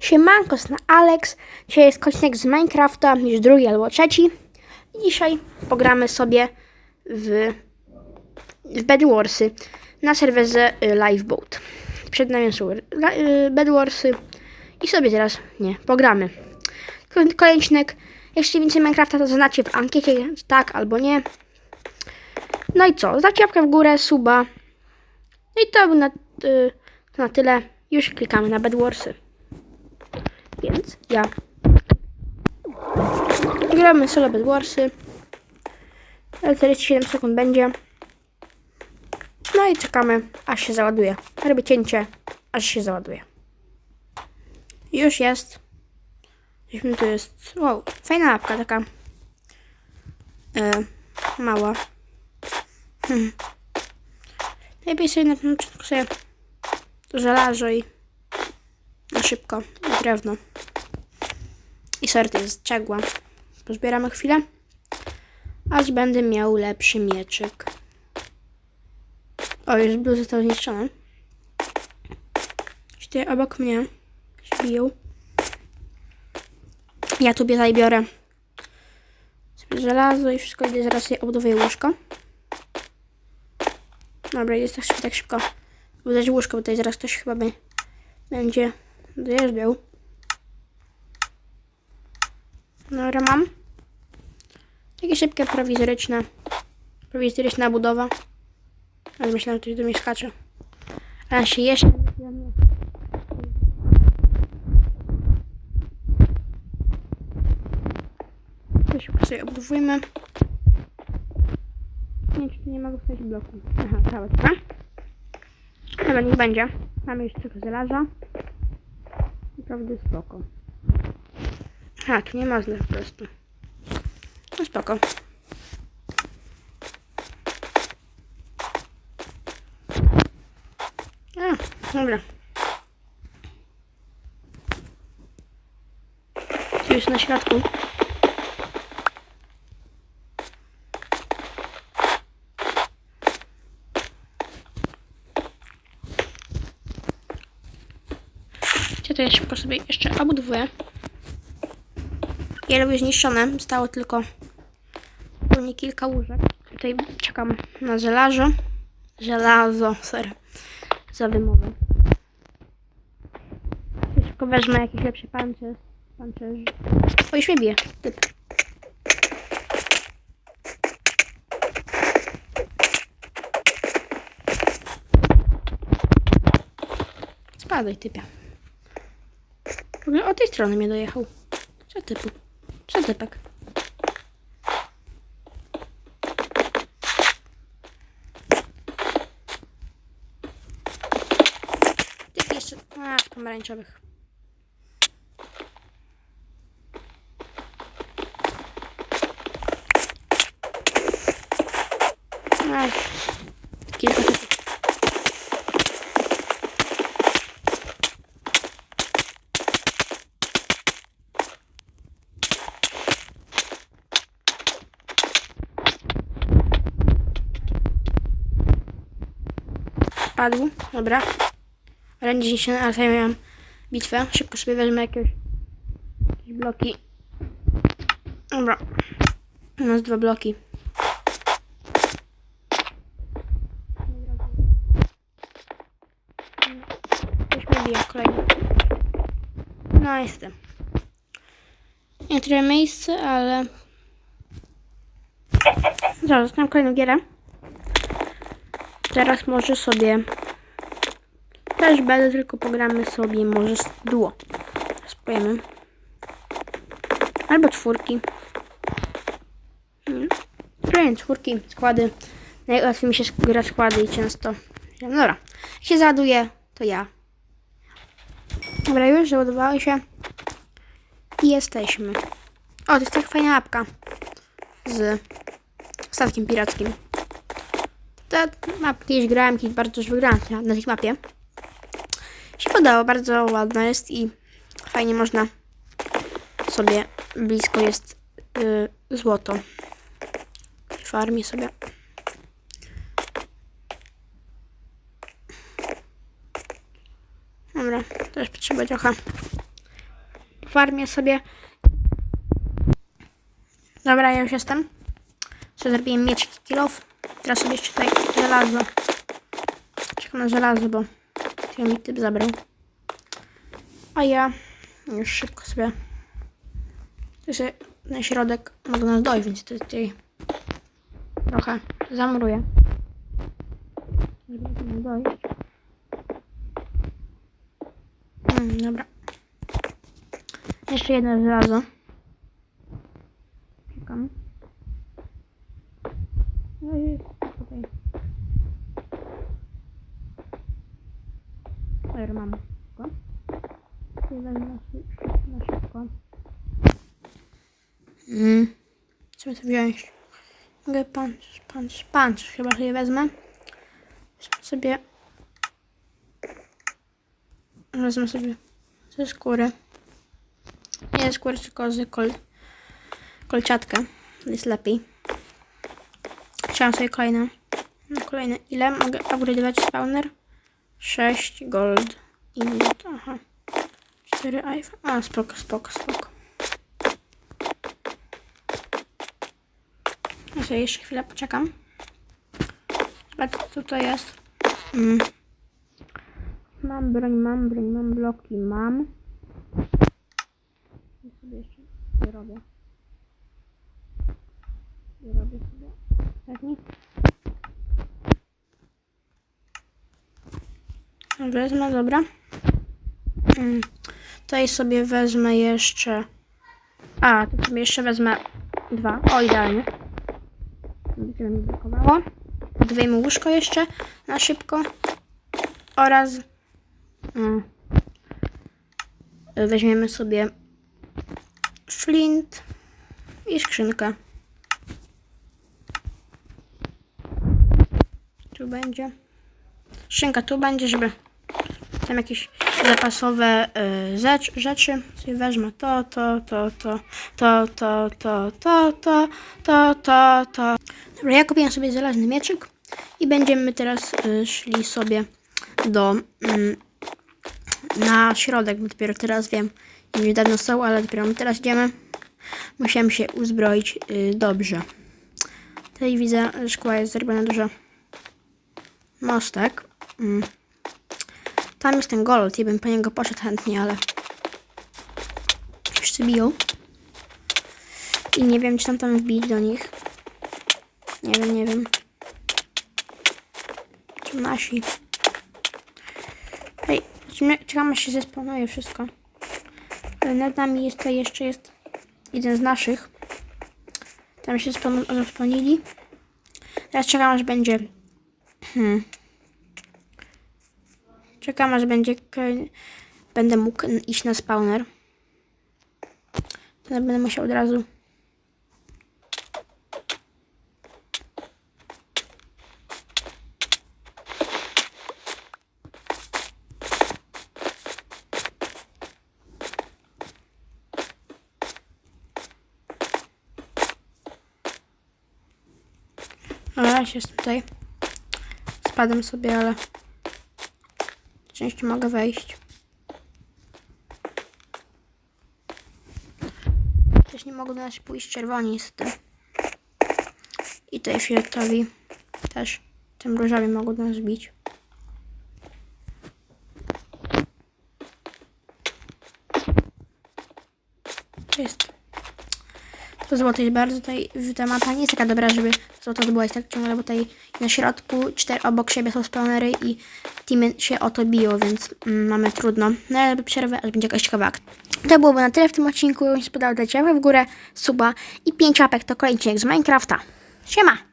Siemanko, na Alex. Dzisiaj jest odcinek z Minecrafta, już drugi albo trzeci. Dzisiaj pogramy sobie w, w Bedwarsy na serwerze y, Lifeboat. Przed nami są y, Bedwarsy i sobie teraz, nie, pogramy. Kol- Kolejny chcecie więcej Minecrafta, to zaznaczcie w ankiecie tak albo nie. No i co? Zdajcie łapkę w górę, suba. No i to na, y, na tyle. Już klikamy na Bedwarsy. Więc ja. Gramy solo Bedwarsy. 47 sekund będzie. No i czekamy, aż się załaduje. Robię cięcie, aż się załaduje. Już jest. Gdzieśmy tu jest. Wow, fajna apka taka. E, mała. Hmm. Lepiej sobie na początku sobie żelazo i na szybko drewno. I sorry, to jest cegła. Pozbieramy chwilę. Aż będę miał lepszy mieczyk. O, już był został zniszczony. Tutaj obok mnie się. Ja tu tutaj biorę żelazo i wszystko idę zaraz sobie obuduję łóżko. Dobra, jest tak, szybko- tak szybko łóżko, bo tutaj zaraz ktoś chyba by, będzie dojeżdżał. Dobra, mam. Takie szybkie, prowizoryczne. Prowizoryczna budowa. Ale myślałem, że ktoś do mnie skacze. Ale się jeszcze... To szybko sobie obudowujmy. Nie, czy tu nie mogę wstać bloku. Aha, cała taka. Dobra, niech będzie. Mamy już tylko żelaza. Naprawdę spoko. Tu nie ma zle po prostu. No spoko. A, dobra. Tu jest na środku. To ja szybko sobie jeszcze obudowuję. Wiele już zniszczone. Zostało tylko pewnie kilka łóżek. Tutaj czekam na żelazo. Żelazo, sorry. Za wymowę. Szybko wezmę jakiś lepszy pancerz. Pancerz. O, już mnie bije. Typ. Spadaj, typie. W ogóle od tej strony mnie dojechał. Co typu? Co typek? Typ jeszcze... A, w pomarańczowych. A, kilka Padł, dobra. Ręcznie zniszczony, ale tutaj miałam bitwę. Szybko sobie wezmę jakieś, jakieś bloki. Dobra. U nas dwa bloki. Już mnie bije kolejny. No jestem. Nie tyle miejsce, ale... Zaraz, mam kolejną gierę. Teraz może sobie też będę, tylko pogramy sobie może duo. Spojemy. Albo czwórki. Nie. Spróbuję czwórki, składy. Najłatwiej mi się gra składy i często. Dobra. Jak się załaduje, to ja. Dobra, już załadowało się. I jesteśmy. O, to jest taka fajna apka. Z statkiem pirackim. Ta map kiedyś grałem, kiedyś bardzo już wygrałem na, na tej mapie. Się podobało, bardzo ładna jest i fajnie można sobie, blisko jest y, złoto. Farmię sobie. Dobra, też potrzebuję trochę farmię sobie. Dobra, ja już jestem. Co zrobiłem mieć kilof. Teraz sobie jeszcze tutaj żelazo. Czekam na żelazo, bo to mi typ zabrał. A ja już szybko sobie się na środek mogę nas dojść, więc tutaj trochę tu dojść. Mm, dobra. Jeszcze jedno żelazo. Czekam. No i tutaj. Dobra, mam. Szybko. Tutaj wezmę na szy- na szybko. Mm. Co by wziąć? Mogę punch, punch, punch. Chyba sobie wezmę. Sobie... Wezmę sobie ze skóry. Nie ze skóry, tylko z kol... kolciatkę. Jest lepiej. Chciałam sobie kolejne. No, kolejne. Ile mogę upgrade'ować spawner? 6 gold. I aha. 4 iPhone. A, spoko, spoko, spoko. Ja sobie jeszcze chwilę poczekam. Zobacz, co to jest. Mm. Mam broń, mam broń, mam bloki, mam. Ja sobie jeszcze wyrobię. Wyrobię sobie. Pewnie. Wezmę, dobra. Mm. Tutaj sobie wezmę jeszcze... A, tu sobie jeszcze wezmę dwa. O, idealnie. Tyle mi brakowało. Łóżko jeszcze na szybko. Oraz mm, weźmiemy sobie flint i skrzynkę. Tu będzie. Skrzynka tu będzie, żeby tam jakieś zapasowe y, rzecz, rzeczy sobie wezmę to, to, to, to, to, to, to, to, to, to, to, to. Dobra, ja kupiłem sobie żelazny mieczyk i będziemy teraz y, szli sobie do mm, na środek, bo dopiero teraz wiem, już dawno są, ale dopiero teraz idziemy. Musiałem się uzbroić y, dobrze. Tutaj widzę, szkła jest zrobiona dużo mostek. Mm. Tam jest ten gold, ja bym po niego poszedł chętnie, ale wszyscy biją. I nie wiem, czy tam tam wbić do nich. Nie wiem, nie wiem. Czy nasi. Hej, czekamy- czekam aż się zesponuje wszystko. Ale nad nami jest jeszcze jest jeden z naszych. Tam się zasponili. Teraz czekam aż będzie. Hmm. Czekam aż będzie. Będę mógł iść na spawner. Będę musiał od razu. Ja się tutaj. Spadam sobie, ale. Częściej mogę wejść. Też nie mogą do nas pójść czerwoni niestety. I tutaj fioletowi też. Tym różowi mogą nas bić. 100 zł jest bardzo tutaj ta mapa nie jest taka dobra, żeby złoto zdobywać tak ciągle, bo tutaj na środku, cztery obok siebie są spawnery i teamy się o to biją, więc mm, mamy trudno. No ale przerwę, aż będzie jakaś ciekawa. To byłoby na tyle w tym odcinku. Jeśli podobał, dajcie łapę w górę, suba i 5 łapek to kolejny odcinek z Minecrafta. Siema!